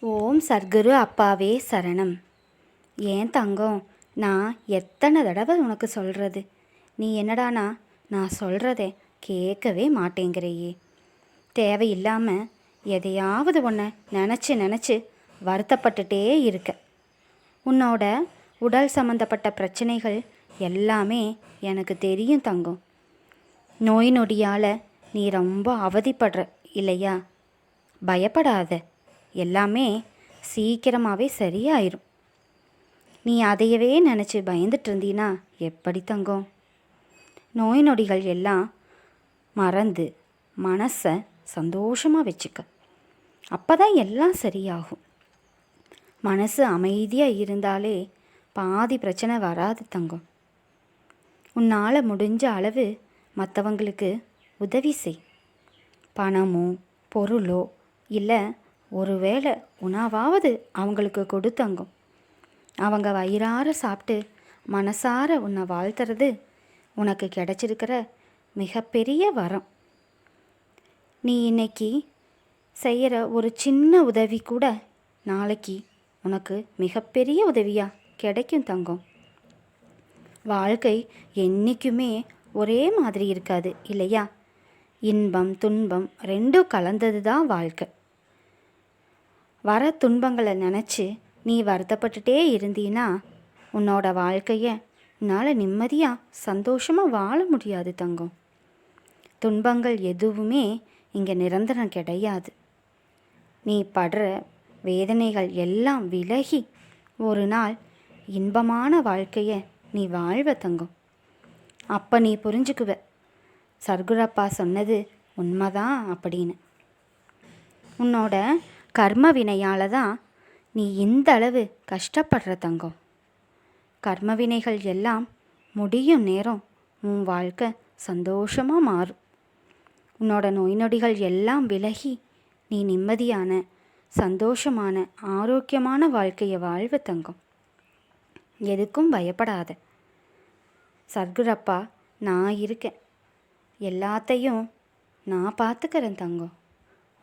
ஓம் சர்க்குரு அப்பாவே சரணம். ஏன் தங்கம் நான் எத்தனை தடவை உனக்கு சொல்கிறது நீ என்னடானா நான் சொல்கிறத கேட்கவே மாட்டேங்கிறையே. தேவையில்லாமல் எதையாவது ஒன்று நினச்சி நினச்சி வருத்தப்பட்டுட்டே இருக்க. உன்னோட உடல் சம்மந்தப்பட்ட பிரச்சனைகள் எல்லாமே எனக்கு தெரியும் தங்கம். நோய் நொடியால் நீ ரொம்ப அவதிப்படுற இல்லையா? பயப்படாத. எல்லாமே சீக்கிரமாகவே சரியாயிரும். நீ அதையவே நினச்சி பயந்துட்டு இருந்தீனா எப்படி தங்கம்? நோய் நொடிகள் எல்லாம் மறந்து மனசை சந்தோஷமாக வச்சுக்க. அப்போ தான் எல்லாம் சரியாகும். மனசு அமைதியாக இருந்தாலே பாதி பிரச்சனை வராது தங்கம். உன்னால் முடிஞ்ச அளவு மற்றவங்களுக்கு உதவி செய். பணமோ பொருளோ இல்லை ஒருவேளை உணவாவது அவங்களுக்கு கொடுத்தங்கும். அவங்க வயிறார சாப்பிட்டு மனசார உன்னை வாழ்த்துறது உனக்கு கிடைச்சிருக்கிற மிகப்பெரிய வரம். நீ இன்னைக்கு செய்கிற ஒரு சின்ன உதவி கூட நாளைக்கு உனக்கு மிகப்பெரிய உதவியாக கிடைக்கும் தங்கம். வாழ்க்கை என்றைக்குமே ஒரே மாதிரி இருக்காது இல்லையா? இன்பம் துன்பம் ரெண்டும் கலந்தது தான் வாழ்க்கை. வர துன்பங்களை நினச்சி நீ வருத்தப்பட்டுட்டே இருந்தீன்னா உன்னோட வாழ்க்கையை உன்னால் நிம்மதியாக சந்தோஷமாக வாழ முடியாது தங்கம். துன்பங்கள் எதுவுமே இங்கே நிரந்தரம் கிடையாது. நீ படுற வேதனைகள் எல்லாம் விலகி ஒரு நாள் இன்பமான வாழ்க்கையை நீ வாழ்வ தங்கம். அப்போ நீ புரிஞ்சுக்குவ சர்க்குரப்பா சொன்னது உண்மைதான் அப்படின்னு. உன்னோட கர்ம வினையால் தான் நீ இந்த அளவு கஷ்டப்படுற தங்கம். கர்ம வினைகள் எல்லாம் முடியும் நேரம் உன் வாழ்க்கை சந்தோஷமாக மாறும். உன்னோட நோய் நொடிகள் எல்லாம் விலகி நீ நிம்மதியான சந்தோஷமான ஆரோக்கியமான வாழ்க்கையை வாழ்வு தங்கம். எதுக்கும் பயப்படாத. சர்க்குரப்பா நான் இருக்கேன். எல்லாத்தையும் நான் பார்த்துக்கிறேன் தங்கம்.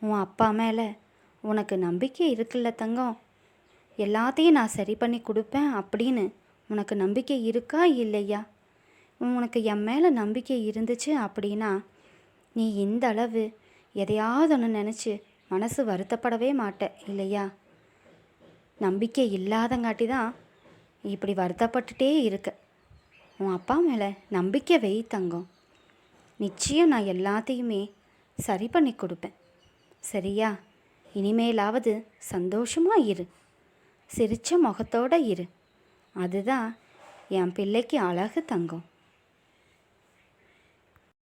உன் அப்பா மேலே உனக்கு நம்பிக்கை இருக்குல்ல தங்கம்? எல்லாத்தையும் நான் சரி பண்ணி கொடுப்பேன் அப்படின்னு உனக்கு நம்பிக்கை இருக்கா இல்லையா? உனக்கு என் மேலே நம்பிக்கை இருந்துச்சு அப்படின்னா நீ இந்த அளவு எதையாவது ஒன்று நினச்சி மனசு வருத்தப்படவே மாட்ட இல்லையா? நம்பிக்கை இல்லாதங்காட்டி தான் இப்படி வருத்தப்பட்டுட்டே இருக்க. உன் அப்பா மேலே நம்பிக்கை வை தங்கம். நிச்சயம் நான் எல்லாத்தையுமே சரி பண்ணி கொடுப்பேன். சரியா? இனிமேலாவது சந்தோஷமாக இரு. சிரித்த முகத்தோட இரு. அதுதான் என் பிள்ளைக்கு அழகு தங்கம்.